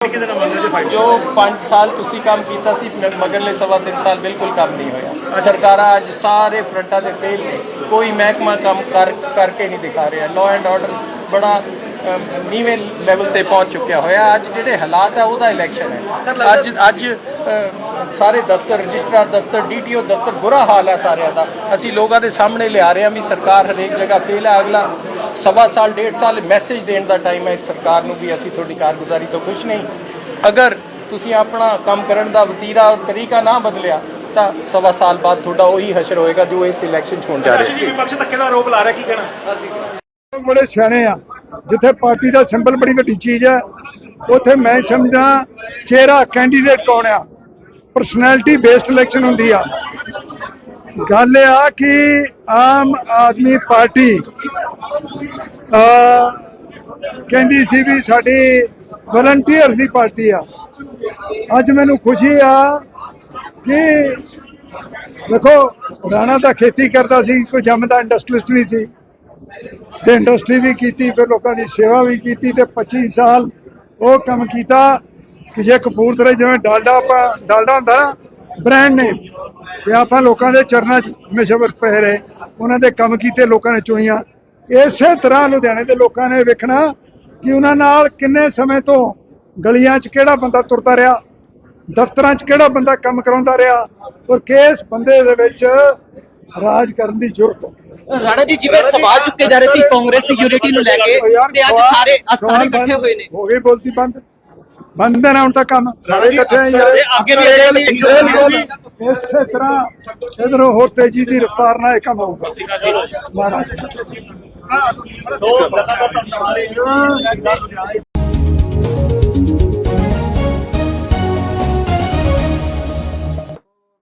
ਜੀ ਫਾਈਟ ਜੋ 5 ਸਾਲ ਤੁਸੀਂ ਕੰਮ ਕੀਤਾ ਸੀ ਮਗਰਲੇ ਸਵਾ ਤਿੰਨ ਸਾਲ ਬਿਲਕੁਲ ਕੰਮ ਨਹੀਂ ਹੋਇਆ। ਸਰਕਾਰਾਂ ਅੱਜ ਸਾਰੇ ਫਰੰਟਾਂ ਤੇ ਫੇਲ ਨੇ। ਕੋਈ ਮਹਿਕਮਾ ਕੰਮ ਕਰ ਕਰਕੇ ਨਹੀਂ ਦਿਖਾ ਰਿਹਾ। ਲਾਅ ਐਂਡ ਆਰਡਰ ਬੜਾ ਨੀਵੇਂ ਲੈਵਲ ਤੇ ਪਹੁੰਚ ਚੁੱਕਿਆ ਹੋਇਆ। ਅੱਜ ਜਿਹੜੇ ਹਾਲਾਤ ਹੈ ਉਹਦਾ ਇਲੈਕਸ਼ਨ ਹੈ। ਅੱਜ ਅੱਜ ਸਾਰੇ ਦਫ਼ਤਰ ਰਜਿਸਟਰਾਰ ਦਫ਼ਤਰ ਡੀਟੀਓ ਦਫ਼ਤਰ ਬੁਰਾ ਹਾਲ ਹੈ ਸਾਰਿਆਂ ਦਾ। ਅਸੀਂ ਲੋਕਾਂ ਦੇ ਸਾਹਮਣੇ ਲਿਆ ਰਹੇ ਹਾਂ ਵੀ ਸਰਕਾਰ ਹਰੇਕ ਜਗ੍ਹਾ ਫੇਲ ਹੈ ਅਗਲਾ ਸਵਾ ਸਾਲ ਡੇਢ ਸਾਲ ਮੈਸੇਜ ਦੇਣ ਦਾ ਟਾਈਮ ਹੈ ਇਸ ਸਰਕਾਰ ਨੂੰ ਵੀ ਅਸੀਂ ਤੁਹਾਡੀ ਕਾਰਗੁਜ਼ਾਰੀ ਤੋਂ ਖੁਸ਼ ਨਹੀਂ। ਅਗਰ ਤੁਸੀਂ ਆਪਣਾ ਕੰਮ ਕਰਨ ਦਾ ਵਤੀਰਾ ਔਰ ਤਰੀਕਾ ਨਾ ਬਦਲਿਆ ਤਾਂ ਸਵਾ ਸਾਲ ਬਾਅਦ ਤੁਹਾਡਾ ਉਹੀ ਹਸ਼ਰ ਹੋਏਗਾ ਜੋ ਇਸ ਇਲੈਕਸ਼ਨ 'ਚ ਹੋਣ ਜਾ ਰਿਹਾ ਜੀ ਵਿਪਕਸ਼ ਧੱਕੇ ਦਾ ਆਰੋਪ ਲਾ ਰਿਹਾ ਕੀ ਕਹਿਣਾ? ਬੜੇ ਸਿਆਣੇ ਆ ਜਿੱਥੇ ਪਾਰਟੀ ਦਾ ਸਿੰਬਲ ਬੜੀ ਵੱਡੀ ਚੀਜ਼ ਹੈ ਉੱਥੇ ਮੈਂ ਸਮਝਦਾ ਚਿਹਰਾ ਕੈਂਡੀਡੇਟ ਕੌਣ ਆ? ਪਰਸਨੈਲਿਟੀ ਬੇਸਡ ਇਲੈਕਸ਼ਨ ਹੁੰਦੀ ਆ। ਗੱਲ ਇਹ ਆ ਕਿ ਆਮ ਆਦਮੀ ਪਾਰਟੀ ਕਹਿੰਦੀ ਸੀ ਵੀ ਸਾਡੀ ਵਲੰਟੀਅਰਸ ਦੀ ਪਾਰਟੀ ਆ। ਅੱਜ ਮੈਨੂੰ ਖੁਸ਼ੀ ਆ ਕਿ ਦੇਖੋ, ਰਾਣਾ ਤਾਂ ਖੇਤੀ ਕਰਦਾ ਸੀ, ਕੋਈ ਜੰਮਦਾ ਇੰਡਸਟਰੀਲਿਸਟ ਨਹੀਂ ਸੀ। ਤੇ ਇੰਡਸਟਰੀ ਵੀ ਕੀਤੀ, ਫਿਰ ਲੋਕਾਂ ਦੀ ਸੇਵਾ ਵੀ ਕੀਤੀ ਤੇ 25 ਸਾਲ ਉਹ ਕੰਮ ਕੀਤਾ ਕਿ ਜੇ ਕਪੂਰਥਲੇ ਜਿਵੇਂ ਡਾਲਡਾ ਆਪਾਂ, ਡਾਲਡਾ ਹੁੰਦਾ ਨਾ ਬ੍ਰਾਂਡ ਨੇ ਤੇ ਆਪਾਂ ਲੋਕਾਂ ਦੇ ਚਰਨਾਂ 'ਚ ਹਮੇਸ਼ਾ ਪਏ ਰਹੇ। ਉਹਨਾਂ ਦੇ ਕੰਮ ਕੀਤੇ, ਲੋਕਾਂ ਨੇ ਚੁਣੀਆਂ। ਇਸੇ ਤਰ੍ਹਾਂ ਲੁਧਿਆਣੇ ਦੇ ਲੋਕਾਂ ਨੇ ਵੇਖਣਾ ਕਿ ਉਹਨਾਂ ਨਾਲ ਕਿੰਨੇ ਸਮੇਂ ਤੋਂ ਗਲੀਆਂ 'ਚ ਕਿਹੜਾ ਬੰਦਾ ਤੁਰਦਾ ਰਿਹਾ ਦਫ਼ਤਰਾਂ 'ਚ ਕਿਹੜਾ ਬੰਦਾ ਕੰਮ ਕਰਾਉਂਦਾ ਰਿਹਾ ਔਰ ਕਿਸ ਬੰਦੇ ਦੇ ਵਿੱਚ ਰਾਜ ਕਰਨ ਦੀ ਜ਼ਰੂਰਤ ਰਾਣਾ ਜੀ ਜਿਵੇਂ ਸਵਾਲ ਚੁੱਕੇ ਜਾ ਰਹੇ ਸੀ ਕਾਂਗਰਸ ਦੀ ਯੂਨਿਟੀ ਨੂੰ ਲੈ ਕੇ ਤੇ ਅੱਜ ਸਾਰੇ ਅੱਜ ਸਾਰੇ ਇਕੱਠੇ ਹੋਏ ਨੇ। ਹੋ ਗਏ ਬੋਲਤੀ ਬੰਦ। ਬੰਦ ਨਾ ਹੁਣ ਤੱਕ ਕੰਮ ਸਾਰੇ ਇਕੱਠੇ ਆ ਯਾਰ। ਅੱਗੇ ਵੀ ਬਿਲਕੁਲ ਇਸੇ ਤਰ੍ਹਾਂ ਇਧਰੋਂ ਹੋਰ ਤੇਜ਼ੀ ਦੀ ਰਫ਼ਤਾਰ ਨਾਲ ਇਹ ਕੰਮ ਹੋਊਗਾ ਮਹਾਰਾਜ। ਸੋ ਲਗਾਤਾਰ